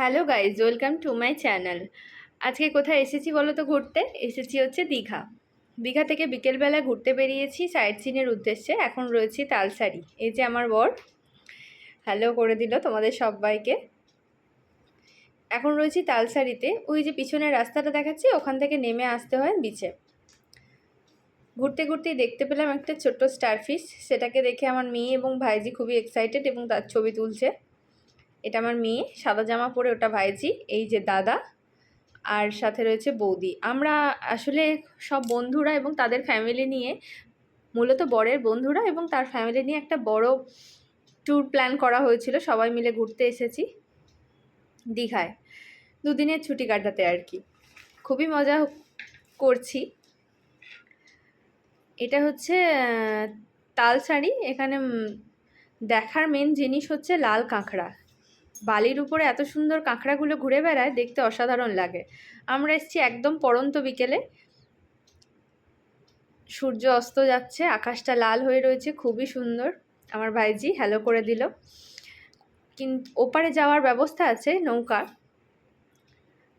Hello guys welcome to my channel আজকে কোথায় এসেছি বলো তো ঘুরতে? এসেছি হচ্ছে দীঘা। দীঘা থেকে বিকেলবেলা ঘুরতে বেরিয়েছি সাইট সিনের উদ্দেশ্যে। এখন রয়েছি তালসারি। এই যে আমার বর। হ্যালো করে দিল তোমাদের সবাইকে। এখন রয়েছি তালসারিতে। ওই যে পিছনের রাস্তাটা দেখাচ্ছি, ওখান থেকে নেমে আসতে হয় বিচে ঘুরতে ঘুরতেই দেখতে পেলাম একটা ছোট্ট স্টারফিশ সেটাকে দেখে আমার মেয়ে এবং ভাইজি খুবই এক্সাইটেড এবং তার ছবি তুলছে। এটা আমার মেয়ে, সাদা জামা পরে ওটা ভাইজি, এই যে দাদা। আর সাথে রয়েছে বৌদি। আমরা আসলে সব বন্ধুরা এবং তাদের ফ্যামিলি নিয়ে, মূলত বরের বন্ধুরা এবং তার ফ্যামিলি নিয়ে একটা বড় ট্যুর প্ল্যান করা হয়েছিল। সবাই মিলে ঘুরতে এসেছি দীঘায়। দুদিনের ছুটি কাটাতে আর কি। খুবই মজা করছি। এটা হচ্ছে তালসারি। এখানে দেখার মেন জিনিস হচ্ছে লাল কাঁকড়া। বালির উপরে এত সুন্দর কাঁকড়াগুলো ঘুরে বেড়ায়, দেখতে অসাধারণ লাগে। আমরা এসেছি একদম পড়ন্ত বিকেলে। সূর্য অস্ত যাচ্ছে, আকাশটা লাল হয়ে রয়েছে, খুবই সুন্দর। আমার ভাইজি হ্যালো করে দিল। কিন্তু ওপারে যাওয়ার ব্যবস্থা আছে নৌকা।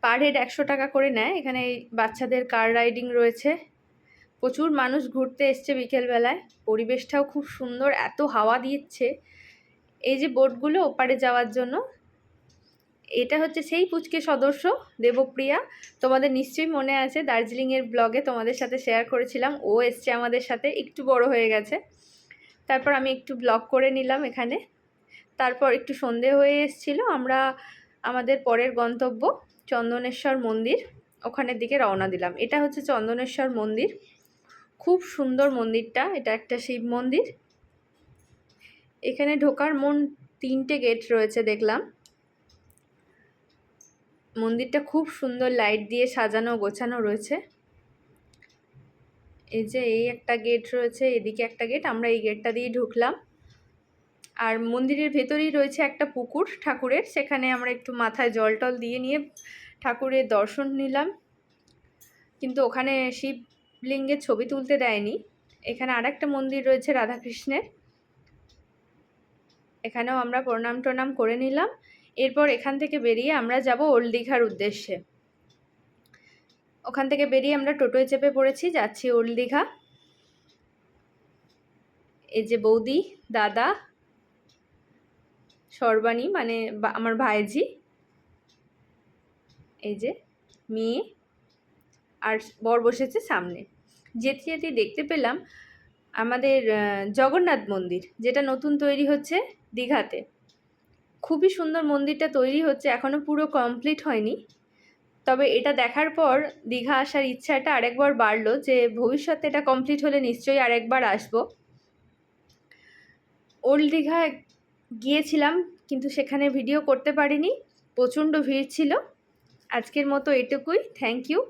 পার হেড একশো টাকা করে নেয়। এখানে বাচ্চাদের কার রাইডিং রয়েছে। প্রচুর মানুষ ঘুরতে এসছে বিকেলবেলায়। পরিবেশটাও খুব সুন্দর, এত হাওয়া দিচ্ছে। এই যে বোটগুলো ওপারে যাওয়ার জন্য, এটা হচ্ছে সেই পুচকে সদস্য দেবপ্রিয়া। তোমাদের নিশ্চয়ই মনে আছে, দার্জিলিংয়ের ব্লগে তোমাদের সাথে শেয়ার করেছিলাম। ও এসছে আমাদের সাথে, একটু বড় হয়ে গেছে। তারপর আমি একটু ব্লগ করে নিলাম এখানে। তারপর একটু সন্ধে হয়ে এসছিল, আমরা আমাদের পরের গন্তব্য চন্দনেশ্বর মন্দির, ওখানের দিকে রওনা দিলাম। এটা হচ্ছে চন্দনেশ্বর মন্দির। খুব সুন্দর মন্দিরটা, এটা একটা শিব মন্দির। এখানে ঢোকার মন তিনটে গেট রয়েছে দেখলাম। মন্দিরটা খুব সুন্দর লাইট দিয়ে সাজানো গোছানো রয়েছে। এই যে এই একটা গেট রয়েছে, এদিকে একটা গেট, আমরা এই গেটটা দিয়ে ঢুকলাম। আর মন্দিরের ভেতরেই রয়েছে একটা পুকুর, ঠাকুরের। সেখানে আমরা একটু মাথায় জল টল দিয়ে নিয়ে ঠাকুরের দর্শন নিলাম। কিন্তু ওখানে শিবলিঙ্গের ছবি তুলতে দেয়নি। এখানে আর একটা মন্দির রয়েছে রাধাকৃষ্ণের। এখানেও আমরা প্রণাম টনাম করে নিলাম। এরপর এখান থেকে বেরিয়ে আমরা যাব ওল্ড দীঘার উদ্দেশ্যে। ওখান থেকে বেরিয়ে আমরা টোটোয় চেপে পড়েছি, যাচ্ছি ওল্ড দীঘা। এই যে বৌদি, দাদা, সর্বাণী মানে আমার ভাইজি, এই যে মেয়ে, আর বর বসেছে সামনে। যেতে যেতে দেখতে পেলাম আমাদের জগন্নাথ মন্দির, যেটা নতুন তৈরি হচ্ছে দীঘাতে। খুবই সুন্দর মন্দিরটা তৈরি হচ্ছে এখনও পুরো কমপ্লিট হয়নি। তবে এটা দেখার পর দীঘা আসার ইচ্ছাটা আরেকবার বাড়লো যে ভবিষ্যতে এটা কমপ্লিট হলে নিশ্চয়ই আরেকবার আসব। ওল্ড দীঘায় গিয়েছিলাম, কিন্তু সেখানে ভিডিও করতে পারিনি, প্রচণ্ড ভিড় ছিল। আজকের মতো এটুকুই থ্যাংক ইউ